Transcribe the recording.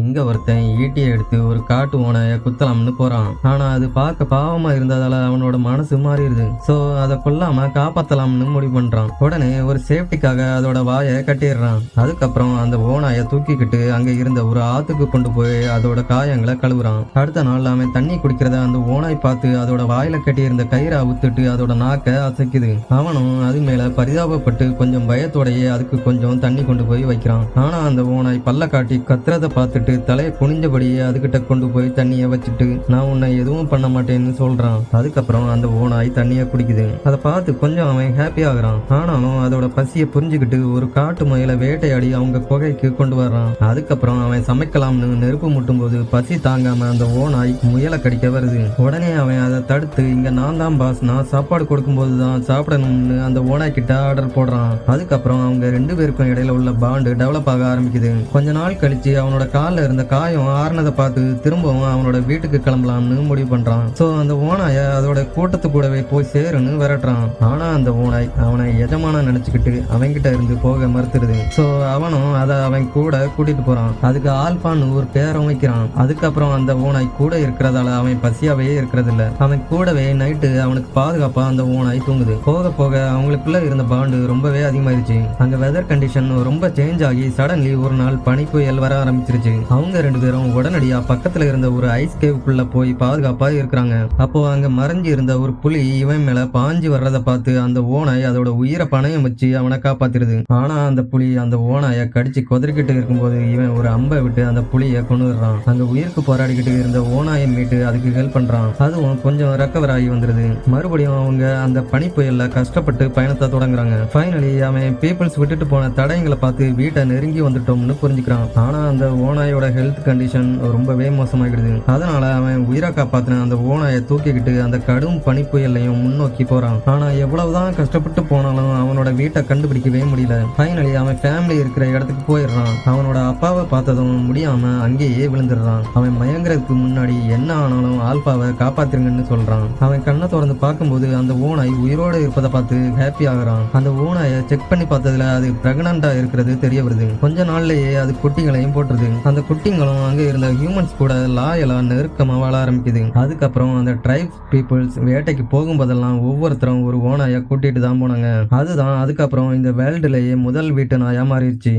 இங்க ஒருத்தன் ஈட்டியை எடுத்து ஒரு காட்டு ஓனைய குத்தலாம்னு போறான். ஆனா அது பார்க்க பாவமா இருந்ததால அவனோட மனசு மாறிடுது. சோ அதை கொல்லாம காப்பாத்தலாம்னு முடிவு பண்றான். உடனே ஒரு சேஃப்டிக்காக அதோட வாயை கட்டிடுறான். அதுக்கப்புறம் அந்த ஓனாய தூக்கிக்கிட்டு அங்க இருந்த ஒரு ஆத்துக்கு கொண்டு போய் அதோட காயங்களை கழுவுறான். அடுத்த நாள் அவன் தண்ணி குடிக்கிறத அந்த ஓனாய் பார்த்து அதோட வாயில கட்டியிருந்த கயிறை அவுத்துட்டு அதோட நாக்க அசைக்குது. அவனும் அது மேல பரிதாபப்பட்டு கொஞ்சம் பயத்தோடையே அதுக்கு கொஞ்சம் தண்ணி கொண்டு போய் வைக்கிறான். ஆனா அந்த ஓனாய் பல்ல காட்டி கத்துறத பார்த்துட்டு தலையை குனிஞ்சபடியே அதுகிட்ட கொண்டு போய் தண்ணியை வச்சுட்டு நான் உன்னை எதுவும் பண்ண மாட்டேன்னு சொல்றான். அதுக்கப்புறம் அந்த ஓனாய் தண்ணியை குடிக்குது. அதை பார்த்து கொஞ்சம் அவன் ஹாப்பி ஆகுறான். ஆனாலும் அதோட பசியை புரிஞ்சுக்கிட்டு ஒரு காட்டு முயலை வேட்டையாடி அவங்க குகைக்கு கொண்டு வர்றான். அதுக்கப்புறம் அவன் சமைக்கலாம்னு நெருப்பு முட்டும் போது பசி தாங்காம அந்த ஓனாய் முயலை கடிக்க வருது. உடனே அவன் அதை தடுத்து இங்க நான் தான் பாஸ் நான் சாப்பாடு கொடுக்கும்போது தான் சாப்பிடணும்னு அந்த ஓனாய் கிட்ட ஆர்டர் போடுறான். அதுக்கப்புறம் அவங்க ரெண்டு பேருக்கும் இடையில உள்ள பாண்டு டெவலப் ஆக ஆரம்பிக்குது. கொஞ்ச நாள் கழிச்சு அவனோட காலில் இருந்த காயம் ஆறுனதை பார்த்து திரும்பவும் அவனோட வீட்டுக்கு கிளம்பலாம்னு முடிவு பண்றான். ஸோ அந்த ஓனாய அதோட கூட்டத்து கூடவே போய் சேருன்னு விரட்டுறான். ஆனா அந்த ஓனாய் அவனை எஜமான நினைச்சுக்கிட்டு அவன்கிட்ட இருந்து போக மறுத்துடுது. ஸோ அவனும் அதை அவன் கூட கூட்டிட்டு போறான். அதுக்கு ஆல்பான்னு ஒரு பேரம் வைக்கிறான். அதுக்கப்புறம் அந்த ஓனாய் கூட இருக்கிறதால அவன் பசியாவே இருக்கிறது இல்ல அவன் கூடவே நைட்டு அவனுக்கு பாதுகாப்பா அந்த ஓனாய் தூங்குது. போக போக அவங்களுக்குள்ள இருந்த பாண்டு ரொம்பவே அதிகமாயிருச்சு. அங்க வெதர் கண்டிஷன் ரொம்ப சேஞ்ச் ஆகி சடன்லி ஒரு நாள் பனி புயல் வர ஆரம்பிச்சிருச்சு. அவங்க ரெண்டு பேரும் உடனடியா பக்கத்துல இருந்த ஒரு ஐஸ் கேவுக்குள்ள போய் பாதுகாப்பா இருக்கிறாங்க. அப்போ அங்க மறைஞ்சு இருந்த ஒரு புலி இவன் மேல பாஞ்சு வர்றத பார்த்து அந்த ஓனாய் அதோட உயிரை பணையம் வச்சு அவனை காப்பாத்திருது ஆனா அந்த புலி அந்த ஓனாய கடிச்சு கொதறிக்கிட்டு இருக்கும்போது இவன் ஒரு அம்பை விட்டு அந்த புலியை கொண்டு வர்றான். அங்க உயிருக்கு போராடிக்கிட்டு இருந்த ஓனாயை மீட்டு அதுக்கு ஹெல்ப் பண்றான். அதுவும் கொஞ்சம் ரெக்கவர் ஆகி வந்துருது. மறுபடியும் அவங்க அந்த பனி புயல்ல கஷ்டப்பட்டு பயணத்தை தொடங்குறாங்க. ஃபைனலி அவன் பீப்புள்ஸ் விட்டுட்டு போன தடயங்களை பார்த்து வீட்டை நெருங்கி வந்துட்டோம்னு புரிஞ்சுக்கிறான். ஆனா அந்த ஓனாயோட ஹெல்த் கண்டிஷன் ரொம்பவே மோசமாகிடுது அதனால அவன் உயிரை காப்பாத்தின அந்த ஓனாயை தூக்கிக்கிட்டு அந்த கடும் பனி புயல்லையும் முன்னோக்கி போறான். ஆனா எவ்வளவுதான் கஷ்டப்பட்டு போனாலும் அவனோட வீட்டை கண்டுபிடிக்கவே முடியல. ஃபைனலி அவன் ஃபேமிலி இருக்கிற இடத்துக்கு போயிடுறான். அவனோட அப்பாவை பார்த்ததும் முடியாம அங்கேயே விழுந்துடுறான். அவன் மயங்குறதுக்கு முன்னாடி என்ன ஆனாலும் ஆல்பாவை காப்பாத்திருங்கன்னு சொல்றான். அவன் கண்ணை திறந்து பார்க்கும்போது அந்த ஓனாய் உயிரோடு இருப்பதை பார்த்து ஹாப்பி ஆகுறான். அந்த ஓனாயை செக் பண்ணி பார்த்ததுல அது பிரெக்னண்டா இருக்கிறது தெரிய வருது. கொஞ்ச நாள்லயே அது குட்டிகளையும் போட்டுருது. அந்த குட்டிங்களும் அங்கே இருந்த ஹியூமன்ஸ் கூட லாயலா நெருக்கமாக வாழ ஆரம்பிக்குது. அதுக்கப்புறம் அந்த ட்ரைப்ஸ் பீப்புள்ஸ் வேட்டைக்கு போகும்போதெல்லாம் ஒவ்வொருத்தரும் ஒரு ஓனாயை கூட்டிட்டு தான் போனாங்க. அதுதான் அதுக்கப்புறம் இந்த வேர்ல்டுலயே முதல் வீட்டு நாயா மாறிடுச்சு.